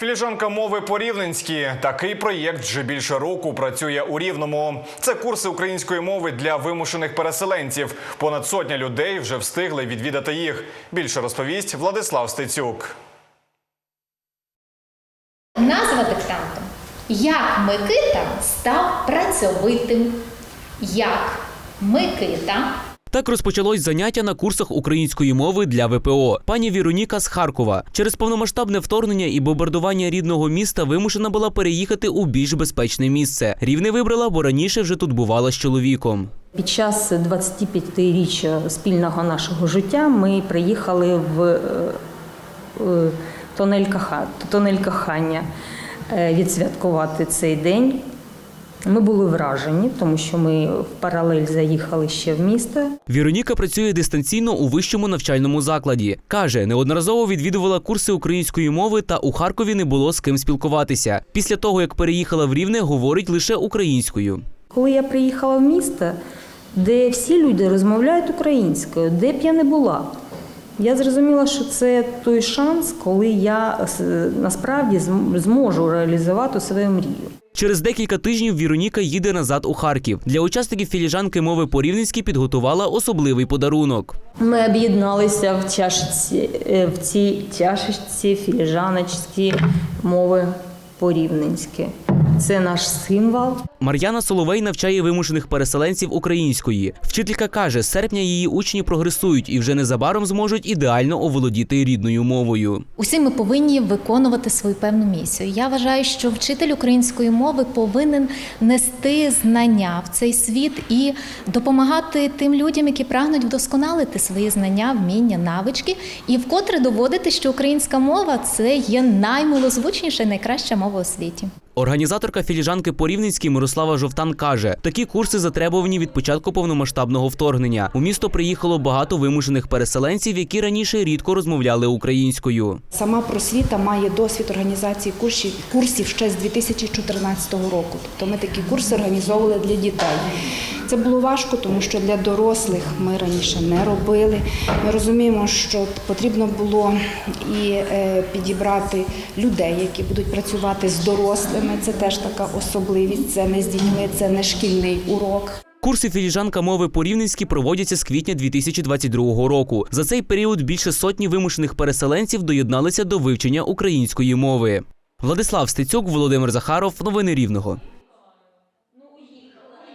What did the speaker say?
Філіжанка мови по-рівненськи. Такий проєкт вже більше року працює у Рівному. Це курси української мови для вимушених переселенців. Понад сотня людей вже встигли відвідати їх. Більше розповість Владислав Стецюк. Назва диктанту Як Микита став працьовитим. Як Микита Так розпочалось заняття на курсах української мови для ВПО. Пані Віроніка з Харкова через повномасштабне вторгнення і бомбардування рідного міста вимушена була переїхати у більш безпечне місце. Рівне вибрала, бо раніше вже тут бувала з чоловіком. Під час 25-річчя спільного нашого життя ми приїхали в е, е, тонель, кохання е, відсвяткувати цей день. Ми були вражені, тому що ми в паралель заїхали ще в місто. Віроніка працює дистанційно у вищому навчальному закладі. Каже, неодноразово відвідувала курси української мови та у Харкові не було з ким спілкуватися. Після того, як переїхала в Рівне, говорить лише українською. Коли я приїхала в місто, де всі люди розмовляють українською, де б я не була, я зрозуміла, що це той шанс, коли я е, насправді зможу реалізувати свою мрію. Через декілька тижнів Віроніка їде назад у Харків. Для учасників філіжанки мови по-рівненськи підготувала особливий подарунок. Ми об'єдналися в чашці е, в цій чашечці філіжаночці мови по-рівненськи. Це наш символ. Мар'яна Соловей навчає вимушених переселенців української. Вчителька каже, з серпня її учні прогресують і вже незабаром зможуть ідеально оволодіти рідною мовою. усі ми повинні виконувати свою певну місію. Я вважаю, що вчитель української мови повинен нести знання в цей світ і допомагати тим людям, які прагнуть вдосконалити свої знання, вміння, навички, і вкотре доводити, що українська мова це є наймилозвучніша і найкраща мова у світі. Організаторка філіжанки по Рівненській Мирослава Жовтан каже, такі курси затребувані від початку повномасштабного вторгнення. У місто приїхало багато вимушених переселенців, які раніше рідко розмовляли українською. Сама просвіта має досвід організації курсів, курсів ще з 2014 року. Тобто ми такі курси організовували для дітей. Це було важко, тому що для дорослих ми раніше не робили. Ми розуміємо, що потрібно було і е, підібрати людей, які будуть працювати з дорослими. Це теж така особливість. Це не з дітьми, це не шкільний урок. Курси філіжанка мови по-рівненськи проводяться з квітня 2022 року. За цей період більше сотні вимушених переселенців доєдналися до вивчення української мови. Владислав Стецюк, Володимир Захаров. Новини Рівного.